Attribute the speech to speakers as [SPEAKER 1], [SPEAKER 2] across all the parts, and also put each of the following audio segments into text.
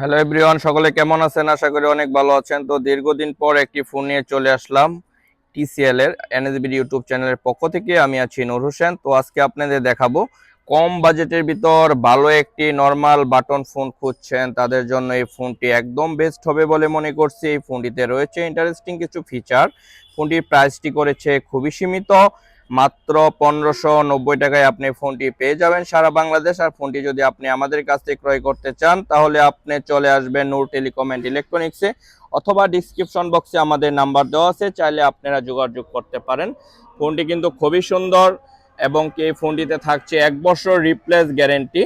[SPEAKER 1] Hello everyone সকলে কেমন আছেন? আশা করি অনেক ভালো আছেন। তো দীর্ঘদিন পর একটি ফোন নিয়ে চলে আসলাম টিসিএল এর এনএসবিডি ইউটিউব চ্যানেলের পক্ষ থেকে। আমি আছি নূর হোসেন। তো আজকে আপনাদের দেখাবো, কম বাজেটের ভিতর ভালো একটি নর্মাল বাটন ফোন খুঁজছেন। তাদের জন্য এই ফোনটি একদম বেস্ট হবে বলে মনে করছি। এই ফোনটিতে রয়েছে ইন্টারেস্টিং কিছু ফিচার ফোনটির প্রাইসটি করেছে খুবই সীমিত। মাত্র পনেরোশো নব্বই টাকায় আপনি ফোনটি পেয়ে যাবেন সারা বাংলাদেশ। আর ফোনটি যদি আপনি আমাদের কাছ থেকে ক্রয় করতে চান, তাহলে আপনি চলে আসবেন নূর টেলিকম অ্যান্ড ইলেকট্রনিক্সে অথবা ডিসক্রিপশন বক্সে আমাদের নাম্বার দেওয়া আছে, চাইলে আপনারা যোগাযোগ করতে পারেন। ফোনটি কিন্তু খুবই সুন্দর এবং কি এই ফোনটিতে থাকছে এক বছর রিপ্লেস গ্যারেন্টি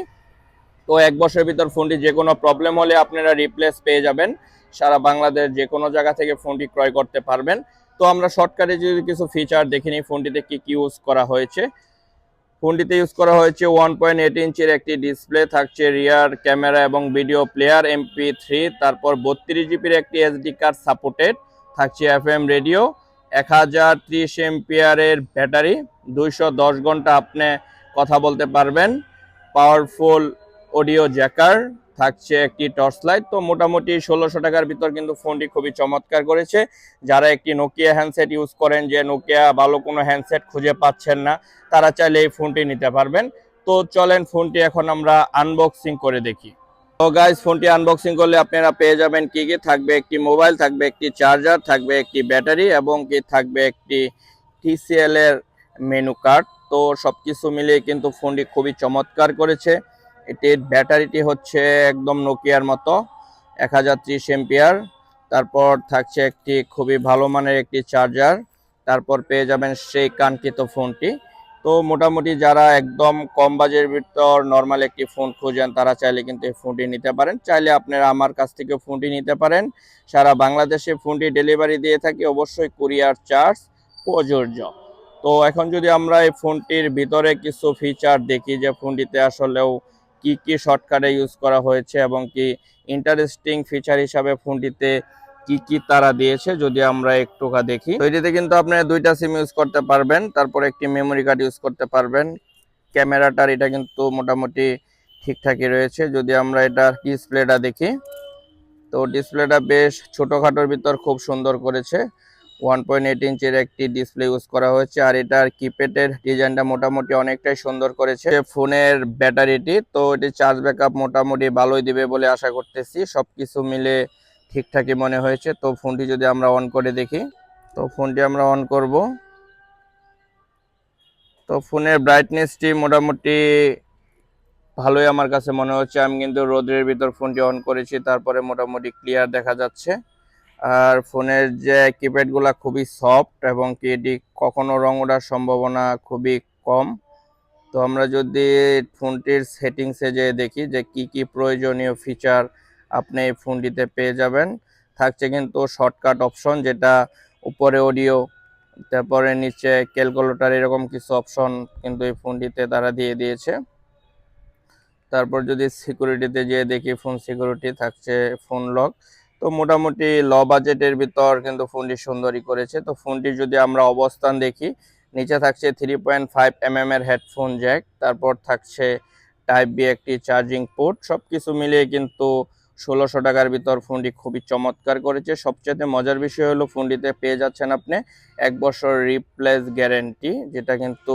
[SPEAKER 1] তো এক বছরের ভিতর ফোনটি যে কোনো প্রবলেম হলে আপনারা রিপ্লেস পেয়ে যাবেন। সারা বাংলাদেশ যে কোনো জায়গা থেকে ফোনটি ক্রয় করতে পারবেন। তো আমরা শর্টকাটে যদি কিছু ফিচার দেখে নিই, ফোনটিতে কি কি ইউজ করা হয়েছে? ফোনটিতে ইউজ করা হয়েছে ওয়ান পয়েন্ট এইট ইঞ্চের একটি ডিসপ্লে থাকছে রিয়ার ক্যামেরা এবং ভিডিও প্লেয়ার এমপি থ্রি তারপর বত্রিশ জিবির একটি এসডি কার্ড সাপোর্টেড থাকছে এফ এম রেডিও এক হাজার ত্রিশ এমপিয়ারের ব্যাটারি, দুইশো দশ ঘণ্টা আপনি কথা বলতে পারবেন পাওয়ারফুল অডিও জ্যাকার থাকছে একটি টর্চ লাইট তো মোটামুটি ষোলোশো টাকার ভিতর কিন্তু ফোনটি খুবই চমৎকার করেছে। যারা একটি নোকিয়া হ্যান্ডসেট ইউজ করেন যে নোকিয়া ভালো কোনো হ্যান্ডসেট খুঁজে পাচ্ছেন না, তারা চাইলে এই ফোনটি নিতে পারবেন। তো চলেন ফোনটি এখন আমরা আনবক্সিং করে দেখি। তো গাইজ ফোনটি আনবক্সিং করলে আপনারা পেয়ে যাবেন কি কি? থাকবে একটি মোবাইল থাকবে একটি চার্জার থাকবে একটি ব্যাটারি এবং কি থাকবে একটি টিসিএল এর মেনু কার্ড তো সবকিছু মিলিয়ে কিন্তু ফোনটি খুবই চমৎকার করেছে। এটির ব্যাটারিটি হচ্ছে একদম নোকিয়ার মতো, এক হাজার ত্রিশ তারপর থাকছে একটি খুবই ভালো মানের একটি চার্জার তারপর পেয়ে যাবেন সেই কাঙ্ক্ষিত ফোনটি। তো মোটামুটি যারা একদম কম বাজের ভিতর নর্মাল একটি ফোন খুঁজেন, তারা চাইলে কিন্তু এই ফোনটি নিতে পারেন। চাইলে আপনারা আমার কাছ থেকে ফোনটি নিতে পারেন। সারা বাংলাদেশে ফোনটি ডেলিভারি দিয়ে থাকি অবশ্যই কুরিয়ার চার্জ প্রযোজ্য। তো এখন যদি আমরা এই ফোনটির ভিতরে কিছু ফিচার দেখি যে ফোনটিতে আসলেও কি কি শর্টকাটে ইউজ করা হয়েছে এবং কি ইন্টারেস্টিং ফিচার হিসাবে ফোনটিতে কি কি তারা দিয়েছে, যদি আমরা একটুকা দেখি। তো এটিতে কিন্তু আপনারা দুইটা সিম ইউজ করতে পারবেন, তারপর একটি মেমোরি কার্ড ইউজ করতে পারবেন। ক্যামেরাটার এটা কিন্তু মোটামুটি ঠিকঠাকই রয়েছে, যদি আমরা এটা ডিসপ্লেটা দেখি। তো ডিসপ্লেটা বেশ ছোটোখাটোর ভিতর খুব সুন্দর করেছে। ওয়ান পয়েন্ট এইট ইঞ্চের একটি ডিসপ্লে ইউজ করা হয়েছে আর এটার কিপ্যাডের ডিজাইনটা মোটামুটি অনেকটাই সুন্দর করেছে। ফোনের ব্যাটারিটি তো এটি চার্জ ব্যাকআপ মোটামুটি ভালোই দিবে বলে আশা করতেছি। সবকিছু মিলে ঠিকঠাকই মনে হয়েছে। তো ফোনটি যদি আমরা অন করে দেখি, তো ফোনটি আমরা অন করব। তো ফোনের ব্রাইটনেসটি মোটামুটি ভালোই আমার কাছে মনে হচ্ছে। আমি কিন্তু রোদের ভিতর ফোনটি অন করেছি, তারপরে মোটামুটি ক্লিয়ার দেখা যাচ্ছে। আর ফোনের যে কিপ্যাডগুলো খুবই সফট এবং কি এটি কখনো রং ওঠার সম্ভাবনা খুবই কম। তো আমরা যদি ফোনটির সেটিংসে যে দেখি যে কি কি প্রয়োজনীয় ফিচার আপনি এই ফোনটিতে পেয়ে যাবেন, থাকছে কিন্তু শর্টকাট অপশন যেটা উপরে অডিও তারপরে নিচে ক্যালকুলেটর এরকম কিছু অপশন কিন্তু এই ফোনটিতে তারা দিয়ে দিয়েছে। তারপর যদি সিকিউরিটিতে যেয়ে দেখি ফোন সিকিউরিটি থাকছে ফোন লক তো মোটামুটি ল বাজেটের ভিতর কিন্তু ফোনটি সুন্দরই করেছে। তো ফোনটি যদি আমরা অবস্থান দেখি, নিচে থাকছে থ্রি পয়েন্ট ফাইভ এম এর হেডফোন জ্যাক তারপর থাকছে টাইপ বি একটি চার্জিং পোর্ট সব কিছু মিলিয়ে কিন্তু ষোলোশো টাকার ভিতর ফোনটি খুবই চমৎকার করেছে। সবচেয়ে মজার বিষয় হলো ফোনটিতে পেয়ে যাচ্ছেন আপনি এক বছর রিপ্লেস গ্যারেন্টি যেটা কিন্তু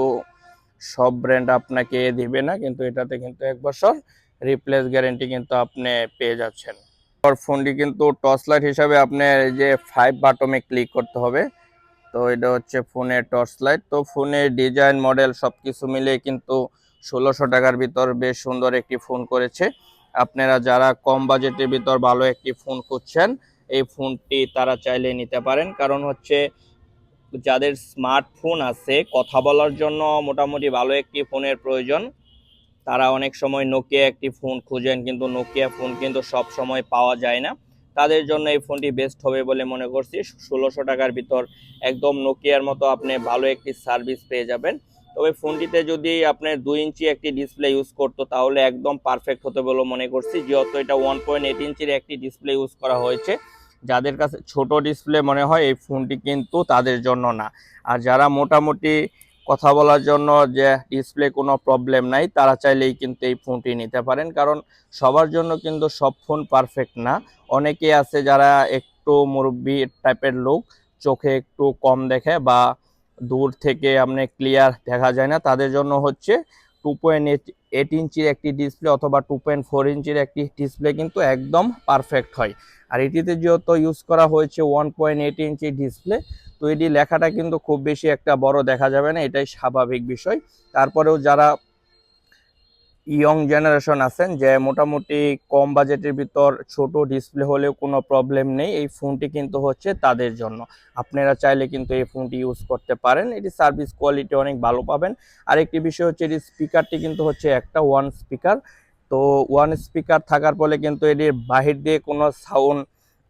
[SPEAKER 1] সব ব্র্যান্ড আপনাকে দিবে না, কিন্তু এটাতে কিন্তু এক বছর রিপ্লেস গ্যারেন্টি কিন্তু আপনি পেয়ে যাচ্ছেন। ফোনটি কিন্তু টর্চ লাইট হিসাবে আপনার এই যে ফাইভ বাটমে ক্লিক করতে হবে। তো এটা হচ্ছে ফোনের টর্চ লাইট তো ফোনের ডিজাইন মডেল সব কিছু মিলিয়ে কিন্তু ষোলোশো টাকার ভিতর বেশ সুন্দর একটি ফোন করেছে। আপনারা যারা কম বাজেটের ভিতর ভালো একটি ফোন খুঁজছেন, এই ফোনটি তারা চাইলে নিতে পারেন। কারণ হচ্ছে যাদের স্মার্টফোন আছে, কথা বলার জন্য মোটামুটি ভালো একটি ফোনের প্রয়োজন। তারা অনেক সময় নোকিয়া একটি ফোন খুঁজেন, কিন্তু নোকিয়া ফোন কিন্তু সব সময় পাওয়া যায় না। তাদের জন্য এই ফোনটি বেস্ট হবে বলে মনে করছি। ষোলোশো টাকার ভিতর একদম নোকিয়ার মতো আপনি ভালো একটি সার্ভিস পেয়ে যাবেন। তবে ফোনটিতে যদি আপনার দুই ইঞ্চি একটি ডিসপ্লে ইউজ করতো, তাহলে একদম পারফেক্ট হতে বলে মনে করছি। যেহেতু এটা ওয়ান পয়েন্ট এইট ইঞ্চির একটি ডিসপ্লে ইউজ করা হয়েছে। যাদের কাছে ছোট ডিসপ্লে মনে হয়, এই ফোনটি কিন্তু তাদের জন্য না। আর যারা মোটামুটি কথা বলার জন্য যে ডিসপ্লে কোনো প্রবলেম নাই, তারা চাইলেই কিন্তু এই ফোনটি নিতে পারেন। কারণ সবার জন্য কিন্তু সব ফোন পারফেক্ট না। অনেকে আছে যারা একটু মুরব্বী টাইপের লোক, চোখে একটু কম দেখে বা দূর থেকে আপনি ক্লিয়ার দেখা যায় না। তাদের জন্য হচ্ছে টু পয়েন্ট এইট ইঞ্চির একটি ডিসপ্লে অথবা টু পয়েন্ট ফোর ইঞ্চির একটি ডিসপ্লে কিন্তু একদম পারফেক্ট হয়। আর এটিতে যেহেতু ইউজ করা হয়েছে one point eight inch display তো এটি লেখাটা কিন্তু খুব বেশি একটা বড় দেখা যাবে না, এটাই স্বাভাবিক বিষয়। তারপরেও যারা ইয়ং জেনারেশন আছেন, যে মোটামুটি কম বাজেটের ভিতর ছোট ডিসপ্লে হলেও কোনো প্রবলেম নেই, এই ফোনটি কিন্তু হচ্ছে তাদের জন্য। আপনারা চাইলে কিন্তু এই ফোনটি ইউজ করতে পারেন এটি সার্ভিস কোয়ালিটি অনেক ভালো পাবেন। আরেকটি বিষয় হচ্ছে এটি স্পিকারটি কিন্তু হচ্ছে একটা ওয়ান স্পিকার তো ওয়ান স্পিকার থাকার ফলে কিন্তু এটির বাহির দিয়ে কোনো সাউন্ড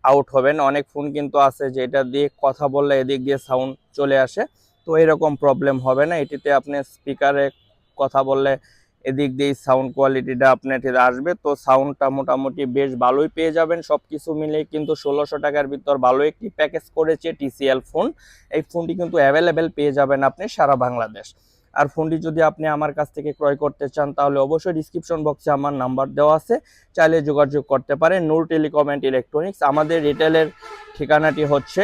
[SPEAKER 1] আউট হবেন। অনেক ফোন কিন্তু আছে যে এটা দিয়ে কথা বললে এদিক দিয়ে সাউন্ড চলে আসে। তো এরকম প্রবলেম হবে না। এটিতে আপনি স্পিকারে কথা বললে এদিক দিয়ে সাউন্ড কোয়ালিটিটা আপনার আসবে। তো সাউন্ডটা মোটামুটি বেশ ভালোই পেয়ে যাবেন। সব কিছু মিলে কিন্তু ষোলোশো টাকার ভিতর ভালো একটি প্যাকেজ করেছে টিসিএল ফোন এই ফোনটি কিন্তু অ্যাভেলেবেল পেয়ে যাবেন আপনি সারা বাংলাদেশ। আর ফোনটি যদি আপনি আমার কাছ থেকে ক্রয় করতে চান, তাহলে অবশ্যই ডিসক্রিপশন বক্সে আমার নাম্বার দেওয়া আছে। চাইলে যোগাযোগ করতে পারেন নূর টেলিকম অ্যান্ড ইলেকট্রনিক্স আমাদের রিটেলের ঠিকানাটি হচ্ছে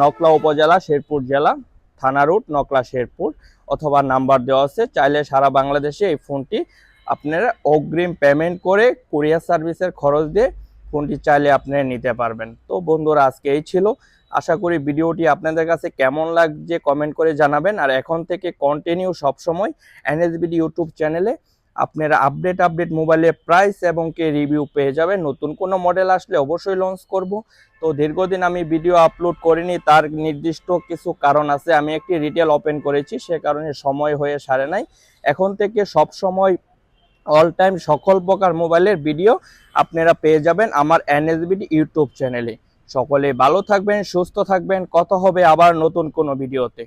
[SPEAKER 1] নকলা উপজেলা শেরপুর জেলা, থানা রুট নকলা শেরপুর, অথবা নাম্বার দেওয়া আছে। চাইলে সারা বাংলাদেশে এই ফোনটি আপনারা অগ্রিম পেমেন্ট করে কুরিয়ার সার্ভিসের খরচ দিয়ে ফোনটি চাইলে আপনারা নিতে পারবেন। তো বন্ধুরা, আজকে এই ছিল। আশা করি ভিডিওটি আপনাদের কাছে কেমন লাগছে কমেন্ট করে জানাবেন। আর এখন থেকে কন্টিনিউ সবসময় এনএসবিডি ইউটিউব চ্যানেলে আপনারা আপডেট আপডেট মোবাইলের প্রাইস এবং কে রিভিউ পেয়ে যাবেন। নতুন কোনো মডেল আসলে অবশ্যই লঞ্চ করব। তো দীর্ঘদিন আমি ভিডিও আপলোড করিনি, তার নির্দিষ্ট কিছু কারণ আছে। আমি একটি রিটেল ওপেন করেছি, সে কারণে সময় হয়ে সারে নাই। এখন থেকে সব সময় অল টাইম সকল প্রকার মোবাইলের ভিডিও আপনারা পেয়ে যাবেন আমার এনএসবিডি ইউটিউব চ্যানেলে সকলে ভালো থাকবেন, সুস্থ থাকবেন, কথা হবে আবার নতুন কোনো ভিডিওতে